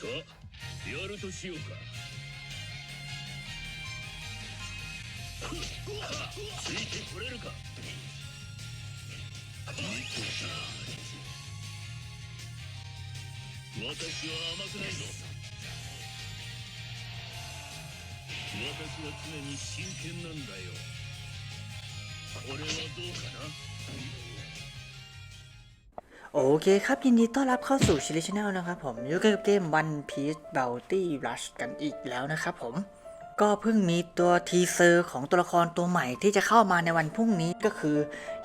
さあやるとしようか。ついてこれるか。私は甘くないぞ。私は常に真剣なんだよ。これはどうかな？ โอเคครับ ยินดีต้อนรับเข้าสู่ชิลิชแนลนะครับผมอยู่กับเกม One Piece Bounty Rush กันอีกแล้วนะครับผม ก็เพิ่งมีตัวทีเซอร์ของตัวละครตัวใหม่ที่จะเข้ามาในวันพรุ่งนี้ก็คือ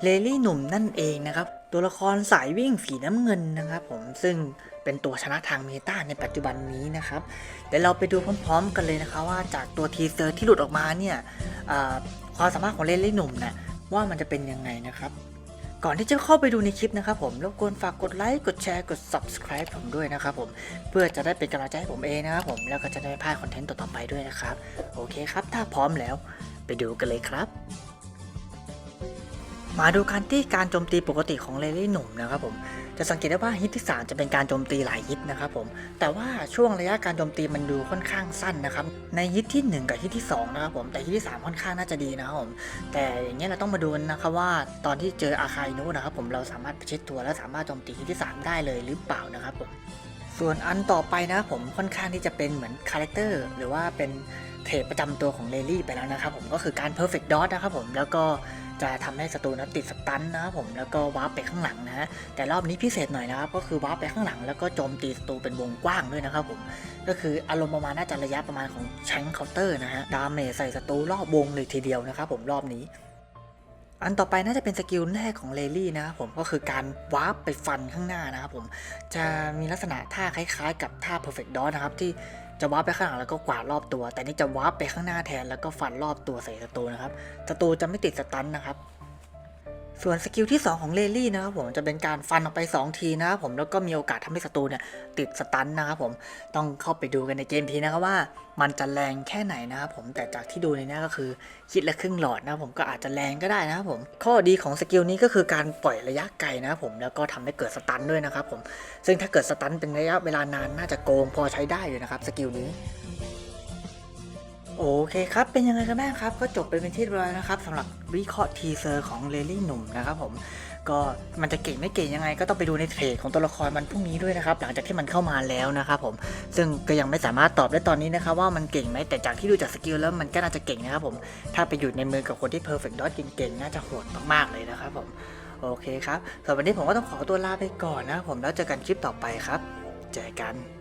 เลลี่หนุ่มนั่นเองนะครับ ตัวละครสายวิ่งสีน้ำเงินนะครับผมซึ่งเป็นตัวชนะทางเมตาในปัจจุบันนี้นะครับเดี๋ยวเราไปดูพร้อม ๆ กันเลยนะครับว่าจากตัวทีเซอร์ที่หลุดออกมาเนี่ยความสามารถของเลลี่หนุ่มนี่ยว่ามันจะเป็นยังไงนะครับ ก่อนที่จะเข้าไปดูในคลิปนะครับผมรบกวนฝากกดไลค์กดแชร์กด subscribe ผมด้วยนะครับผมเพื่อจะได้เป็นกำลังใจให้ผมเองนะครับผมแล้วก็จะได้ไม่พลาดคอนเทนต์ต่อๆไปด้วยนะครับ โอเคครับ ถ้าพร้อมแล้วไปดูกันเลยครับ มาดูการที่การโจมตีปกติของเลลี่หนุ่มนะครับผมจะสังเกตได้ว่าฮิตที่3จะเป็นการโจมตีหลายฮิตนะครับผมแต่ว่าช่วงระยะการโจมตีมันดูค่อนข้างสั้นนะครับในฮิตที่ 1 กับฮิตที่2นะครับผมแต่ฮิตที่ 3 ค่อนข้างน่าจะดีนะครับผมแต่อย่างเงี้ยเราต้องมาดูนะครับว่าตอนที่เจออาคาอินุนะครับผมเราสามารถประชิดตัวและสามารถโจมตีฮิตที่ 3 ได้เลยหรือเปล่านะครับผมส่วนอันต่อไปนะครับผมค่อนข้างที่จะเป็นเหมือนคาแรคเตอร์หรือว่าเป็น เทรดประจำตัวของเลลี่ไปแล้วนะครับผมก็คือการ perfect dodge นะครับผมแล้วก็จะทำให้ศัตรูนั้นติดสตันนะครับผมแล้วก็วาร์ปไปข้างหลังนะแต่รอบนี้พิเศษหน่อยนะครับก็คือวาร์ปไปข้างหลัง แล้วก็โจมตีศัตรูเป็นวงกว้างด้วยนะครับผมก็คืออารมณ์ประมาณน่าจะระยะประมาณของแชงเคาน์เตอร์นะฮะดาเมจใส่ศัตรูรอบวงเลยทีเดียวนะครับผมรอบนี้ อันต่อไปน่าจะเป็นสกิลแรกของเลลี่นะครับผมก็คือการวาร์ปไปฟันข้างหน้านะครับผมจะมีลักษณะท่าคล้ายๆ กับท่า perfect dodge นะครับที่ จะวาร์ปไปข้างหลังแล้วก็กวาดรอบตัว แต่นี่จะวาร์ปไปข้างหน้าแทนแล้วก็ฟันรอบตัวใส่ศัตรูนะครับศัตรูจะไม่ติดสตันนะครับ ส่วนสกิลที่ 2 ของเลลี่นะครับผมจะเป็นการฟันออกไป 2 ทีนะครับผมแล้วก็มีโอกาสทำให้ศัตรูเนี่ยติดสตันนะครับผมต้องเข้าไปดูกันในเกมทีนะครับว่ามันจะแรงแค่ไหนนะครับผมแต่จากที่ดูในนี้ก็คือคิดละครึ่งหลอดนะครับผมก็อาจจะแรงก็ได้นะครับผมข้อดีของสกิลนี้ก็คือการปล่อยระยะไกลนะครับผมแล้วก็ทำให้เกิดสตันด้วยนะครับผมซึ่งถ้าเกิดสตันเป็นระยะเวลานานน่าจะโกงพอใช้ได้อยู่นะครับสกิลนี้ โอเคครับ เป็นยังไงกันบ้างครับ ก็จบไปเป็นที่เรียบร้อยนะครับสำหรับวิเคราะห์ทีเซอร์ของเลลี่หนุ่มนะครับผมก็มันจะเก่งไม่เก่งยังไง ก็ต้องไปดูในเทรดของตัวละครมันพรุ่งนี้ด้วยนะครับหลังจากที่มันเข้ามาแล้วนะครับผมซึ่งก็ยังไม่สามารถตอบได้ตอนนี้นะครับว่ามันเก่งไหมแต่จากที่ดูจากสกิลแล้วมันก็น่าจะเก่งนะครับผมถ้าไปอยู่ในมือกับคนที่ perfect dot เก่งๆน่าจะโหดมากๆเลยนะครับผมโอเคครับสำหรับวันนี้ผมก็ต้องขอตัวลาไปก่อนนะครับผมแล้วเจอกันคลิปต่อไปครับเจอกัน